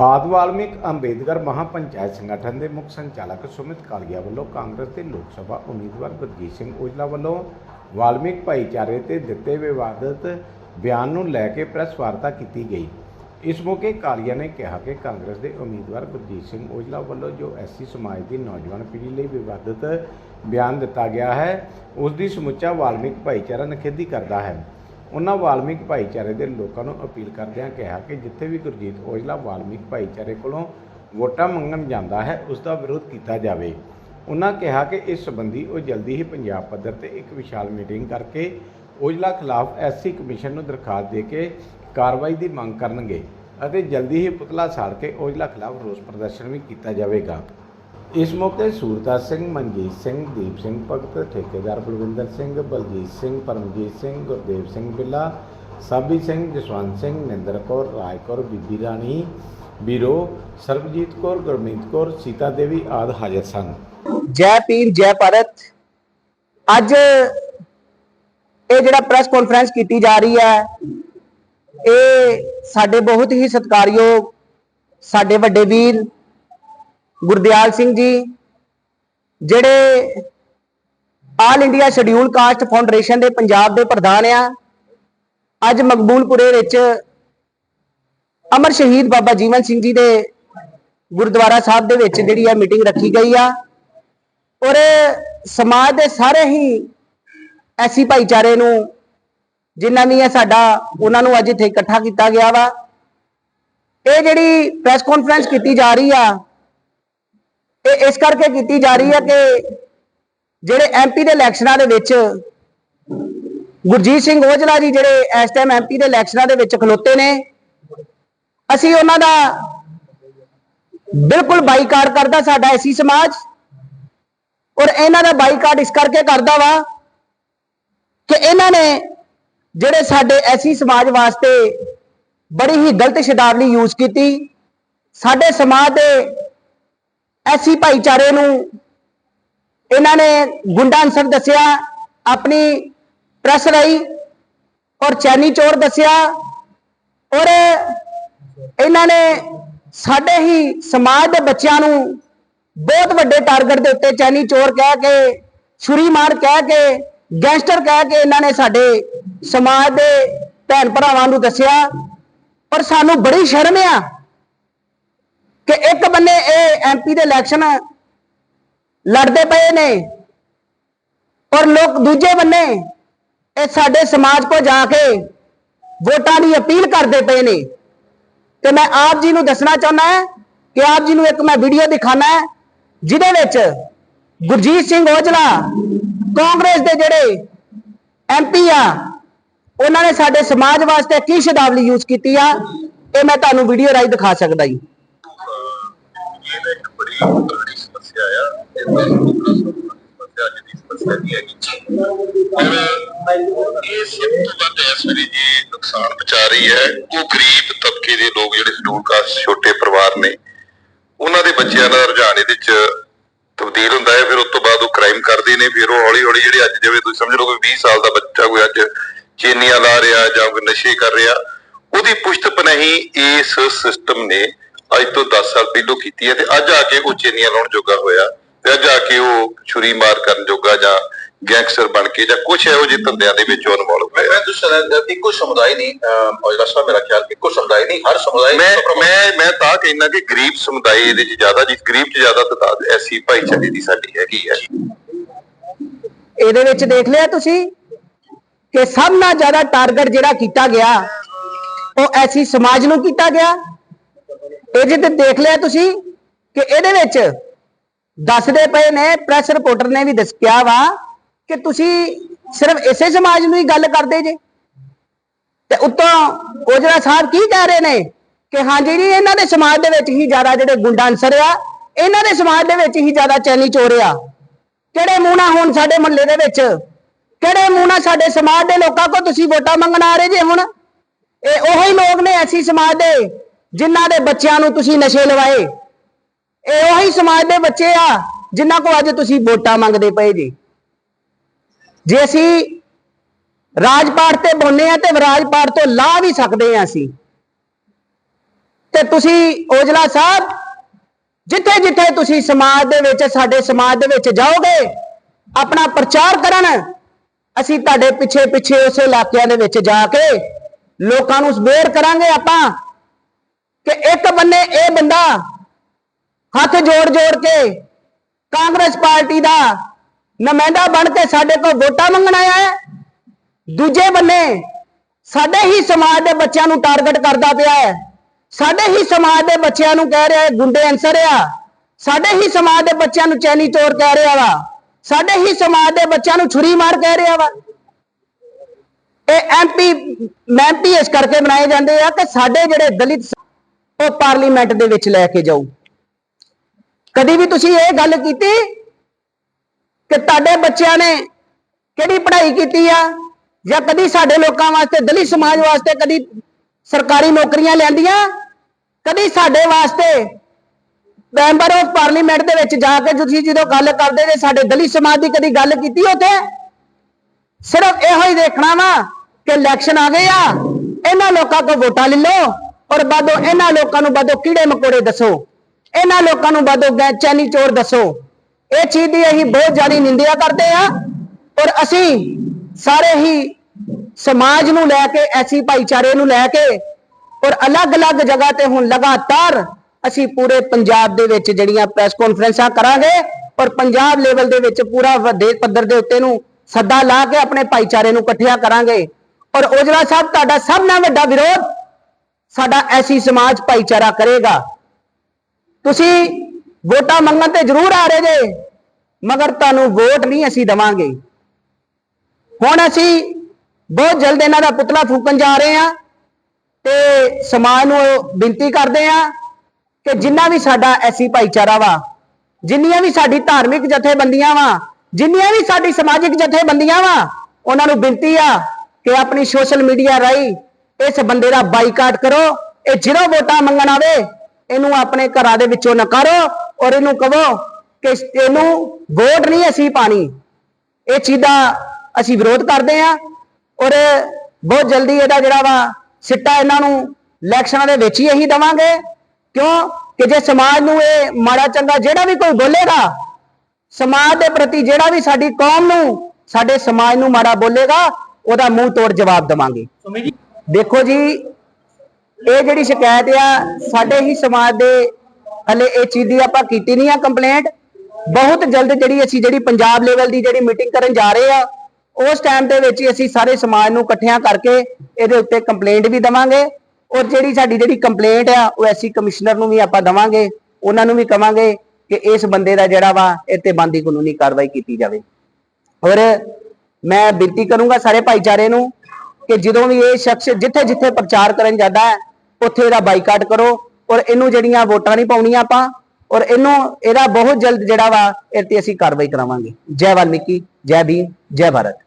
ਆਦਿ ਵਾਲਮੀਕ ਅੰਬੇਦਕਰ ਮਹਾਪੰਚਾਇਤ ਸੰਗਠਨ ਦੇ ਮੁੱਖ ਸੰਚਾਲਕ ਸੁਮਿਤ ਕਾਲੀਆ ਵੱਲੋਂ ਕਾਂਗਰਸ ਦੇ ਲੋਕ ਸਭਾ ਉਮੀਦਵਾਰ ਗੁਰਜੀਤ ਸਿੰਘ ਔਜਲਾ ਵੱਲੋਂ ਵਾਲਮੀਕ ਭਾਈਚਾਰੇ ਤੇ ਦਿੱਤੇ ਵਿਵਾਦਤ ਬਿਆਨ ਨੂੰ ਲੈ ਕੇ ਪ੍ਰੈਸ ਵਾਰਤਾ ਕੀਤੀ ਗਈ। ਇਸ ਮੌਕੇ ਕਾਲੀਆ ਨੇ ਕਿਹਾ ਕਿ ਕਾਂਗਰਸ ਦੇ ਉਮੀਦਵਾਰ ਗੁਰਜੀਤ ਸਿੰਘ ਔਜਲਾ ਵੱਲੋਂ ਜੋ ਐਸਸੀ ਸਮਾਜ ਦੀ ਨੌਜਵਾਨ ਪੀੜ੍ਹੀ ਲਈ ਵਿਵਾਦਤ ਬਿਆਨ ਦਿੱਤਾ ਗਿਆ ਹੈ, ਉਸ ਦੀ ਸਮੁੱਚਾ ਵਾਲਮੀਕ ਭਾਈਚਾਰਾ ਨਿਖੇਧੀ ਕਰਦਾ ਹੈ। ਉਹਨਾਂ ਵਾਲਮੀਕ ਭਾਈਚਾਰੇ ਦੇ ਲੋਕਾਂ ਨੂੰ ਅਪੀਲ ਕਰਦਿਆਂ ਕਿਹਾ ਕਿ ਜਿੱਥੇ ਵੀ ਗੁਰਜੀਤ ਔਜਲਾ ਵਾਲਮੀਕ ਭਾਈਚਾਰੇ ਕੋਲੋਂ ਵੋਟਾਂ ਮੰਗਣ ਜਾਂਦਾ ਹੈ, ਉਸ ਦਾ ਵਿਰੋਧ ਕੀਤਾ ਜਾਵੇ। ਉਹਨਾਂ ਕਿਹਾ ਕਿ ਇਸ ਸੰਬੰਧੀ ਉਹ ਜਲਦੀ ਹੀ ਪੰਜਾਬ ਪੱਧਰ ਤੇ ਇੱਕ ਵਿਸ਼ਾਲ ਮੀਟਿੰਗ ਕਰਕੇ ਔਜਲਾ ਖਿਲਾਫ ਐਸਸੀ ਕਮਿਸ਼ਨ ਨੂੰ ਦਰਖਾਸਤ ਦੇ ਕੇ ਕਾਰਵਾਈ ਦੀ ਮੰਗ ਕਰਨਗੇ ਅਤੇ ਜਲਦੀ ਹੀ ਪੁਤਲਾ ਸਾੜ ਕੇ ਔਜਲਾ ਖਿਲਾਫ ਰੋਸ ਪ੍ਰਦਰਸ਼ਨ ਵੀ ਕੀਤਾ ਜਾਵੇਗਾ। ਇਸ ਮੌਕੇ ਸੂਰਤਾ ਸਿੰਘ, ਮਨਜੀਤ ਸਿੰਘ, ਦੀਪ ਸਿੰਘ ਭਗਤ, ਠੇਕੇਦਾਰ ਬਲਵਿੰਦਰ ਸਿੰਘ, ਬਲਜੀਤ ਸਿੰਘ, ਪਰਮਜੀਤ ਸਿੰਘ, ਗੁਰਦੇਵ ਸਿੰਘ ਬਿੱਲਾ, ਸਾਬੀ ਸਿੰਘ, ਜਸਵੰਤ ਸਿੰਘ, ਨਿੰਦਰ ਕੌਰ, ਰਾਜ ਕੌਰ, ਬੀਬੀ ਰਾਣੀ ਬੀਰੋ ਸਰਬਜੀਤ ਕੌਰ, ਗੁਰਮੀਤ ਕੌਰ, ਸੀਤਾ ਦੇਵੀ ਆਦਿ ਹਾਜ਼ਰ ਸਨ। ਜੈ ਪੀਰ, ਜੈ ਭਾਰਤ। ਅੱਜ ਇਹ ਜਿਹੜਾ ਪ੍ਰੈਸ ਕਾਨਫਰੰਸ ਕੀਤੀ ਜਾ ਰਹੀ ਹੈ, ਇਹ ਸਾਡੇ ਬਹੁਤ ਹੀ ਸਤਿਕਾਰਯੋਗ ਸਾਡੇ ਵੱਡੇ ਵੀਰ ਗੁਰਦਿਆਲ ਸਿੰਘ ਜੀ, ਜਿਹੜੇ all India scheduled caste foundation ਦੇ ਪੰਜਾਬ ਦੇ ਪ੍ਰਧਾਨ ਆ, ਅੱਜ ਮਕਬੂਲਪੁਰੇ ਵਿੱਚ ਅਮਰ ਸ਼ਹੀਦ ਬਾਬਾ ਜੀਵਨ ਸਿੰਘ ਜੀ ਦੇ ਗੁਰਦੁਆਰਾ ਸਾਹਿਬ ਦੇ ਵਿੱਚ ਜਿਹੜੀ ਆ ਮੀਟਿੰਗ ਰੱਖੀ ਗਈ ਆ। ਔਰ ਸਮਾਜ ਦੇ ਸਾਰੇ ਹੀ ਐਸੀ ਭਾਈਚਾਰੇ ਨੂੰ, ਜਿਨ੍ਹਾਂ ਵੀ ਹੈ ਸਾਡਾ, ਉਹਨਾਂ ਨੂੰ ਅੱਜ ਇੱਥੇ ਇਕੱਠਾ ਕੀਤਾ ਗਿਆ ਵਾ। ਇਹ ਜਿਹੜੀ ਪ੍ਰੈਸ ਕਾਨਫਰੰਸ ਕੀਤੀ ਜਾ ਰਹੀ ਆ ਇਹ ਇਸ ਕਰਕੇ ਕੀਤੀ ਜਾ ਰਹੀ ਹੈ ਕਿ ਜਿਹੜੇ ਐਮਪੀ ਦੇ ਇਲੈਕਸ਼ਨਾਂ ਦੇ ਵਿੱਚ ਗੁਰਜੀਤ ਸਿੰਘ ਔਜਲਾ ਜੀ ਜਿਹੜੇ ਇਸ ਟਾਈਮ ਐਮਪੀ ਦੇ ਇਲੈਕਸ਼ਨਾਂ ਦੇ ਵਿੱਚ ਖਲੋਤੇ ਨੇ, ਅਸੀਂ ਉਹਨਾਂ ਦਾ ਬਿਲਕੁਲ ਬਾਈਕਾਟ ਕਰਦਾ ਸਾਡਾ ਐਸੀ ਸਮਾਜ ਔਰ ਇਹਨਾਂ ਦਾ ਬਾਈਕਾਟ ਇਸ ਕਰਕੇ ਕਰਦਾ ਵਾ ਕਿ ਇਹਨਾਂ ਨੇ ਜਿਹੜੇ ਸਾਡੇ ਐਸੀ ਸਮਾਜ ਵਾਸਤੇ ਬੜੀ ਹੀ ਗਲਤ ਸ਼ਬਦਾਵਲੀ ਯੂਜ਼ ਕੀਤੀ, ਸਾਡੇ ਸਮਾਜ ਦੇ ਐਸੀ ਭਾਈਚਾਰੇ ਨੂੰ ਇਹਨਾਂ ਨੇ ਗੁੰਡਾ ਅਨਸਰ ਦੱਸਿਆ, ਆਪਣੀ ਪ੍ਰੈਸ ਰਾਈ ਔਰ ਚੈਨੀ ਚੋਰ ਦੱਸਿਆ ਔਰ ਇਹਨਾਂ ਨੇ ਸਾਡੇ ਹੀ ਸਮਾਜ ਦੇ ਬੱਚਿਆਂ ਨੂੰ ਬਹੁਤ ਵੱਡੇ ਟਾਰਗੇਟ ਦੇ ਉੱਤੇ ਚੈਨੀ ਚੋਰ ਕਹਿ ਕੇ, ਛੁਰੀ ਕਹਿ ਕੇ ਗੈਂਗਸਟਰ ਕਹਿ ਕੇ ਇਹਨਾਂ ਨੇ ਸਾਡੇ ਸਮਾਜ ਦੇ ਭੈਣ ਭਰਾਵਾਂ ਨੂੰ ਦੱਸਿਆ। ਪਰ ਸਾਨੂੰ ਬੜੀ ਸ਼ਰਮ ਆ ਕਿ ਇੱਕ ਬੰਨੇ ਇਹ ਐਮਪੀ ਦੇ ਇਲੈਕਸ਼ਨ ਲੜਦੇ ਪਏ ਨੇ ਔਰ ਲੋਕ ਦੂਜੇ ਬੰਨੇ ਇਹ ਸਾਡੇ ਸਮਾਜ ਕੋ ਜਾ ਕੇ ਵੋਟਾਂ ਦੀ ਅਪੀਲ ਕਰਦੇ ਪਏ ਨੇ। ਤੇ ਮੈਂ ਆਪ ਜੀ ਨੂੰ ਦੱਸਣਾ ਚਾਹੁੰਦਾ ਹਾਂ ਕਿ ਆਪ ਜੀ ਨੂੰ ਇੱਕ ਮੈਂ ਵੀਡੀਓ ਦਿਖਾਣਾ ਹੈ, ਜਿਹਦੇ ਵਿੱਚ ਗੁਰਜੀਤ ਸਿੰਘ ਔਜਲਾ ਕਾਂਗਰਸ ਦੇ ਜਿਹੜੇ ਐਮਪੀ ਆ, ਉਹਨਾਂ ਨੇ ਸਾਡੇ ਸਮਾਜ ਵਾਸਤੇ ਕੀ ਸ਼ਬਦਾਵਲੀ ਯੂਜ਼ ਕੀਤੀ ਆ, ਇਹ ਮੈਂ ਤੁਹਾਨੂੰ ਵੀਡੀਓ ਰਾਹੀਂ ਦਿਖਾ ਸਕਦਾ ਜੀ। ਤਾਂ ਸਮੱਸਿਆ ਆ ਇਹ ਸਮੱਸਿਆ ਅੱਜ ਦੀ ਸਮੱਸਿਆ ਨਹੀਂ ਹੈਗੀ ਪਰ ਇਹ ਸਭ ਤੋਂ ਵੱਧ ਇਸ ਵੇਲੇ ਜੀ ਨੁਕਸਾਨ ਪਹੁੰਚਾ ਰਹੀ ਹੈ ਉਹ ਗਰੀਬ ਤਬਕੇ ਦੇ ਲੋਕ ਜਿਹੜੇ ਸ਼ਡਿਊਲ ਕਾਸਟ ਛੋਟੇ ਪਰਿਵਾਰ ਨੇ, ਉਹਨਾਂ ਦੇ ਬੱਚਿਆਂ ਦਾ ਰੁਝਾਨ ਇਹਦੇ ਚ ਤਬਦੀਲ ਹੁੰਦਾ ਹੈ, ਫਿਰ ਉਸ ਤੋਂ ਬਾਅਦ ਉਹ ਕ੍ਰਾਈਮ ਕਰਦੇ ਨੇ, ਫਿਰ ਉਹ ਹੌਲੀ ਹੌਲੀ ਜਿਹੜੇ ਅੱਜ ਜਿਵੇਂ ਤੁਸੀਂ ਸਮਝ ਲਓ ਕੋਈ 20 ਸਾਲ ਦਾ ਬੱਚਾ ਕੋਈ ਅੱਜ ਚੇਨੀਆਂ ਲਾ ਰਿਹਾ ਜਾਂ ਕੋਈ ਨਸ਼ੇ ਕਰ ਰਿਹਾ ਉਹਦੀ ਪੁਸ਼ਤ ਪਨਾਹੀ ਇਸ ਸਿਸਟਮ ਨੇ ਅੱਜ ਤੋਂ 10 ਸਾਲ ਪਹਿਲਾਂ ਕੀਤੀ ਹੈ ਤੇ ਅੱਜ ਆ ਕੇ ਉਹ ਚੇਨੀਆਂ ਲਾਉਣ ਜੋਗਾ ਹੋਇਆ ਤੇ ਅੱਜ ਆ ਕੇ ਉਹ ਛੁਰੀ ਮਾਰ ਕਰਨ ਜੋਗਾ ਜਾਂ ਗੈਂਗਸਟਰ ਬਣ ਕੇ ਜਾਂ ਕੁਝ ਇਹੋ ਜਿਹੇ ਧੰਦਿਆਂ ਦੇ ਵਿੱਚ ਉਹ ਇਨਵੋਲਵ ਹੋਇਆ। ਮੈਂ ਦੂਸਰਾ ਇੱਕੋ ਸਮੁਦਾਇ ਨਹੀਂ ਔਜਲਾ ਸਾਹਿਬ ਮੇਰਾ ਖਿਆਲ ਇੱਕੋ ਸਮੁਦਾਇ ਨਹੀਂ ਹਰ ਸਮੁਦਾਇ ਮੈਂ ਮੈਂ ਮੈਂ ਤਾਂ ਕਹਿਣਾ ਕਿ ਗਰੀਬ ਸਮੁਦਾਇ ਇਹਦੇ ਚ ਜ਼ਿਆਦਾ ਜੀ ਗਰੀਬ ਚ ਜ਼ਿਆਦਾ ਤਦਾਦ ਐਸੀ ਭਾਈਚਾਰੇ ਦੀ ਸਾਡੀ ਹੈਗੀ ਹੈ ਇਹਦੇ ਵਿੱਚ ਦੇਖ ਲਿਆ ਤੁਸੀਂ ਕਿ ਸਭ ਨਾਲ ਜ਼ਿਆਦਾ ਟਾਰਗੇਟ ਜਿਹੜਾ ਕੀਤਾ ਗਿਆ ਉਹ ਐਸੀ ਸਮਾਜ ਨੂੰ ਕੀਤਾ ਗਿਆ ਇਹਦੇ ਤੇ ਦੇਖ ਲਿਆ ਤੁਸੀਂ ਕਿ ਇਹਦੇ ਵਿੱਚ ਦੱਸਦੇ ਪਏ ਨੇ ਪ੍ਰੈਸ ਰਿਪੋਰਟਰ ਨੇ ਵੀ ਦੱਸਿਆ ਵਾ ਕਿ ਤੁਸੀਂ ਸਿਰਫ ਇਸੇ ਸਮਾਜ ਨੂੰ ਹੀ ਗੱਲ ਕਰਦੇ ਜੇ। ਤੇ ਉੱਤੋਂ ਕੋਜਰਾ ਸਾਹਿਬ ਕੀ ਕਹਿ ਰਹੇ ਨੇ ਕਿ ਹਾਂਜੀ ਜੀ, ਇਹਨਾਂ ਦੇ ਸਮਾਜ ਦੇ ਵਿੱਚ ਹੀ ਜ਼ਿਆਦਾ ਜਿਹੜੇ ਗੁੰਡਾ ਅਨਸਰ ਆ, ਇਹਨਾਂ ਦੇ ਸਮਾਜ ਦੇ ਵਿੱਚ ਹੀ ਜ਼ਿਆਦਾ ਚੈਨੀ ਚੋਰ ਆ। ਕਿਹੜੇ ਮੂੰਹ ਨਾਲ ਹੁਣ ਸਾਡੇ ਮੁਹੱਲੇ ਦੇ ਵਿੱਚ, ਕਿਹੜੇ ਮੂੰਹ ਨਾਲ ਸਾਡੇ ਸਮਾਜ ਦੇ ਲੋਕਾਂ ਕੋ ਤੁਸੀਂ ਵੋਟਾਂ ਮੰਗਣ ਆ ਰਹੇ ਜੇ ਹੁਣ? ਇਹ ਉਹੀ ਲੋਕ ਨੇ ਐਸੀ ਸਮਾਜ ਦੇ ਜਿਨ੍ਹਾਂ ਦੇ ਬੱਚਿਆਂ ਨੂੰ ਤੁਸੀਂ ਨਸ਼ੇ ਲਵਾਏ, ਇਹ ਉਹੀ ਸਮਾਜ ਦੇ ਬੱਚੇ ਆ ਜਿਨ੍ਹਾਂ ਕੋ ਅੱਜ ਤੁਸੀਂ ਵੋਟਾਂ ਮੰਗਦੇ ਪਏ ਜੀ। ਜੇ ਅਸੀਂ ਰਾਜਪਾਟ ਤੇ ਬੋਨੇ ਆ ਤੇ ਰਾਜਪਾਟ ਤੋਂ ਲਾ ਵੀ ਸਕਦੇ ਆ ਅਸੀਂ। ਤੇ ਤੁਸੀਂ ਔਜਲਾ ਸਾਹਿਬ ਜਿੱਥੇ ਜਿੱਥੇ ਤੁਸੀਂ ਸਮਾਜ ਦੇ ਵਿੱਚ, ਸਾਡੇ ਸਮਾਜ ਦੇ ਵਿੱਚ ਜਾਓਗੇ, ਆਪਣਾ ਪ੍ਰਚਾਰ ਕਰਨ, ਅਸੀਂ ਤੁਹਾਡੇ ਪਿੱਛੇ ਪਿੱਛੇ ਉਸ ਇਲਾਕਿਆਂ ਦੇ ਵਿੱਚ ਜਾ ਕੇ ਲੋਕਾਂ ਨੂੰ ਸਬੇਰ ਕਰਾਂਗੇ ਆਪਾਂ। ਕਿ ਇੱਕ ਬੰਨੇ ਇਹ ਬੰਦਾ ਹੱਥ ਜੋੜ ਜੋੜ ਕੇ ਕਾਂਗਰਸ ਪਾਰਟੀ ਦਾ ਨੁਮਾਇੰਦਾ ਬਣ ਕੇ ਸਾਡੇ ਕੋਲ ਵੋਟਾਂ ਮੰਗਣ ਆਇਆ ਹੈ। ਦੂਜੇ ਬੰਨੇ ਸਾਡੇ ਹੀ ਸਮਾਜ ਦੇ ਬੱਚਿਆਂ ਨੂੰ ਟਾਰਗੇਟ ਕਰਦਾ ਪਿਆ ਹੈ। ਸਾਡੇ ਹੀ ਸਮਾਜ ਦੇ ਬੱਚਿਆਂ ਨੂੰ ਕਹਿ ਰਿਹਾ ਗੁੰਡੇ ਅਨਸਰ ਆ। ਸਾਡੇ ਹੀ ਸਮਾਜ ਦੇ ਬੱਚਿਆਂ ਨੂੰ ਚੈਨੀ ਚੋਰ ਕਹਿ ਰਿਹਾ ਵਾ। ਸਾਡੇ ਹੀ ਸਮਾਜ ਦੇ ਬੱਚਿਆਂ ਨੂੰ ਛੁਰੀ ਮਾਰ ਕਹਿ ਰਿਹਾ ਵਾ। ਇਹ ਐਮਪੀ ਐਮਪੀ ਇਸ ਕਰਕੇ ਬਣਾਏ ਜਾਂਦੇ ਆ ਕਿ ਸਾਡੇ ਜਿਹੜੇ ਦਲਿਤ ਉਹ ਪਾਰਲੀਮੈਂਟ ਦੇ ਵਿੱਚ ਲੈ ਕੇ ਜਾਓ ਕਦੀ ਵੀ ਤੁਸੀਂ ਇਹ ਗੱਲ ਕੀਤੀ ਕਿ ਤੁਹਾਡੇ ਬੱਚਿਆਂ ਨੇ ਕਿਹੜੀ ਪੜ੍ਹਾਈ ਕੀਤੀ ਆ ਜਾਂ ਕਦੀ ਸਾਡੇ ਲੋਕਾਂ ਵਾਸਤੇ, ਦਲਿਤ ਸਮਾਜ ਵਾਸਤੇ ਕਦੀ ਸਰਕਾਰੀ ਨੌਕਰੀਆਂ ਲੈਂਦੀਆਂ? ਕਦੀ ਸਾਡੇ ਵਾਸਤੇ ਮੈਂਬਰ ਆਫ ਪਾਰਲੀਮੈਂਟ ਦੇ ਵਿੱਚ ਜਾ ਕੇ ਤੁਸੀਂ ਜਦੋਂ ਗੱਲ ਕਰਦੇ ਜੇ ਸਾਡੇ ਦਲਿਤ ਸਮਾਜ ਦੀ ਕਦੀ ਗੱਲ ਕੀਤੀ ਉੱਥੇ? ਸਿਰਫ ਇਹੋ ਹੀ ਦੇਖਣਾ ਵਾ ਕਿ ਇਲੈਕਸ਼ਨ ਆ ਗਏ ਆ, ਇਹਨਾਂ ਲੋਕਾਂ ਕੋ ਵੋਟਾਂ ਲੈ ਲਓ। ਔਰ ਬਾਦੋ ਇਹਨਾਂ ਲੋਕਾਂ ਨੂੰ ਬਾਦੋ ਕੀੜੇ ਮਕੋੜੇ ਦੱਸੋ। ਇਹਨਾਂ ਲੋਕਾਂ ਨੂੰ ਬਾਦੋ ਗੈ ਚੈਨੀ ਚੋਰ ਦੱਸੋ। ਇਹ ਚੀਜ਼ ਦੀ ਅਸੀਂ ਬਹੁਤ ਜ਼ਿਆਦਾ ਨਿੰਦਿਆ ਕਰਦੇ ਆ ਔਰ ਅਸੀਂ ਸਾਰੇ ਹੀ ਸਮਾਜ ਨੂੰ ਲੈ ਕੇ, ਐਸੀ ਭਾਈਚਾਰੇ ਨੂੰ ਲੈ ਕੇ ਔਰ ਅਲੱਗ-ਅਲੱਗ ਜਗ੍ਹਾ ਤੇ ਹੁਣ ਲਗਾਤਾਰ ਅਸੀਂ ਪੂਰੇ ਪੰਜਾਬ ਦੇ ਵਿੱਚ ਜਿਹੜੀਆਂ ਪ੍ਰੈਸ ਕਾਨਫਰੰਸਾਂ ਕਰਾਂਗੇ ਔਰ ਪੰਜਾਬ ਲੈਵਲ ਦੇ ਵਿੱਚ ਪੂਰਾ ਵੱਡੇ ਪੱਧਰ ਦੇ ਉੱਤੇ ਨੂੰ ਸੱਦਾ ਲਾ ਕੇ ਆਪਣੇ ਭਾਈਚਾਰੇ ਨੂੰ ਇਕੱਠਿਆ ਕਰਾਂਗੇ। ਔਰ ਔਜਲਾ ਸਾਹਿਬ, ਤੁਹਾਡਾ ਸਭ ਨਾਲ ਵੱਡਾ ਵਿਰੋਧ ਸਾਡਾ ਐਸੀ ਸਮਾਜ ਭਾਈਚਾਰਾ ਕਰੇਗਾ। ਤੁਸੀਂ ਵੋਟਾਂ ਮੰਗਣ ਤੇ ਜ਼ਰੂਰ ਆ ਰਹੇ ਜੇ, ਮਗਰ ਤੁਹਾਨੂੰ ਵੋਟ ਨਹੀਂ ਅਸੀਂ ਦਵਾਂਗੇ। ਹੁਣ ਅਸੀਂ ਬਹੁਤ ਜਲਦ ਇਹਨਾਂ ਦਾ ਪੁਤਲਾ ਫੂਕਣ ਜਾ ਰਹੇ ਹਾਂ ਤੇ ਸਮਾਜ ਨੂੰ ਬੇਨਤੀ ਕਰਦੇ ਹਾਂ ਕਿ ਜਿੰਨਾ ਵੀ ਸਾਡਾ ਐਸੀ ਭਾਈਚਾਰਾ ਵਾ, ਜਿੰਨੀਆਂ ਵੀ ਸਾਡੀ ਧਾਰਮਿਕ ਜਥੇਬੰਦੀਆਂ ਵਾ, ਜਿੰਨੀਆਂ ਵੀ ਸਾਡੀ ਸਮਾਜਿਕ ਜਥੇਬੰਦੀਆਂ ਵਾ, ਉਹਨਾਂ ਨੂੰ ਬੇਨਤੀ ਆ ਕਿ ਆਪਣੀ ਸੋਸ਼ਲ ਮੀਡੀਆ ਰਾਹੀਂ ਇਸ ਬੰਦੇ ਦਾ ਬਾਈਕਾਟ ਕਰੋ, ਇਹ ਜਿਹੜਾ ਵੋਟਾਂ ਮੰਗਣ ਆਵੇ, ਇਹਨੂੰ ਆਪਣੇ ਘਰਾਂ ਦੇ ਵਿੱਚੋਂ ਨਕਾਰੋ ਔਰ ਇਹਨੂੰ ਕਹੋ ਕਿ ਇਹਨੂੰ ਵੋਟ ਨਹੀਂ ਅਸੀਂ ਪਾਣੀ। ਇਹ ਚੀਜ਼ਾਂ ਅਸੀਂ ਵਿਰੋਧ ਕਰਦੇ ਹਾਂ ਔਰ ਬਹੁਤ ਜਲਦੀ ਇਹਦਾ ਜਿਹੜਾ ਵਾ ਸਿੱਟਾ ਇਹਨਾਂ ਨੂੰ ਇਲੈਕਸ਼ਨਾਂ ਦੇ ਵਿੱਚ ਹੀ ਅਸੀਂ ਦਵਾਂਗੇ। ਕਿਉਂ? ਕਿ ਜੇ ਸਮਾਜ ਨੂੰ ਇਹ ਮਾੜਾ ਚੰਗਾ ਜਿਹੜਾ ਵੀ ਕੋਈ ਬੋਲੇਗਾ, ਸਮਾਜ ਦੇ ਪ੍ਰਤੀ ਜਿਹੜਾ ਵੀ ਸਾਡੀ ਕੌਮ ਨੂੰ, ਸਾਡੇ ਸਮਾਜ ਨੂੰ ਮਾੜਾ ਬੋਲੇਗਾ, ਉਹਦਾ ਮੂੰਹ ਤੋੜ ਜਵਾਬ ਦਵਾਂਗੇ। ਦੇਖੋ ਜੀ, ਇਹ ਜਿਹੜੀ ਸ਼ਿਕਾਇਤ ਆ, ਸਾਡੇ ਹੀ ਸਮਾਜ ਦੇ ਹਲੇ ਇਹ ਚੀਜ਼ ਦੀ ਆਪਾਂ ਕੀਤੀ ਨਹੀਂ ਆ ਕੰਪਲੇਂਟ ਬਹੁਤ ਜਲਦ ਜਿਹੜੀ ਅਸੀਂ ਜਿਹੜੀ ਪੰਜਾਬ ਲੈਵਲ ਦੀ ਜਿਹੜੀ ਮੀਟਿੰਗ ਕਰਨ ਜਾ ਰਹੇ ਆ, ਉਸ ਟਾਈਮ ਦੇ ਵਿੱਚ ਹੀ ਅਸੀਂ ਸਾਰੇ ਸਮਾਜ ਨੂੰ ਇਕੱਠਿਆਂ ਕਰਕੇ ਇਹਦੇ ਉੱਤੇ ਕੰਪਲੇਂਟ ਵੀ ਦਵਾਂਗੇ। ਔਰ ਜਿਹੜੀ ਸਾਡੀ ਜਿਹੜੀ ਕੰਪਲੇਂਟ ਆ, ਉਹ ਐਸੀ ਕਮਿਸ਼ਨਰ ਨੂੰ ਵੀ ਆਪਾਂ ਦਵਾਂਗੇ, ਉਹਨਾਂ ਨੂੰ ਵੀ ਕਵਾਂਗੇ ਕਿ ਇਸ ਬੰਦੇ ਦਾ ਜਿਹੜਾ ਵਾ, ਇਹ ਤੇ ਬੰਦੀ ਕਾਨੂੰਨੀ ਕਾਰਵਾਈ ਕੀਤੀ ਜਾਵੇ। ਔਰ ਮੈਂ ਬੇਨਤੀ ਕਰੂੰਗਾ ਸਾਰੇ ਭਾਈਚਾਰੇ ਨੂੰ ਕਿ ਜਦੋਂ ਵੀ ਇਹ ਸ਼ਖਸ ਜਿੱਥੇ ਜਿੱਥੇ ਪ੍ਰਚਾਰ ਕਰਨ ਜਾਂਦਾ ਹੈ, ਉੱਥੇ ਇਹਦਾ ਬਾਈਕਾਟ ਕਰੋ ਔਰ ਇਹਨੂੰ ਜਿਹੜੀਆਂ ਵੋਟਾਂ ਨਹੀਂ ਪਾਉਣੀਆਂ ਆਪਾਂ ਔਰ ਇਹਨੂੰ, ਇਹਦਾ ਬਹੁਤ ਜਲਦ ਜਿਹੜਾ ਵਾ ਇਹ ਤੇ ਅਸੀਂ ਕਾਰਵਾਈ ਕਰਾਵਾਂਗੇ। ਜੈ ਵਾਲਮੀਕੀ, ਜੈ ਭੀਮ, ਜੈ ਭਾਰਤ।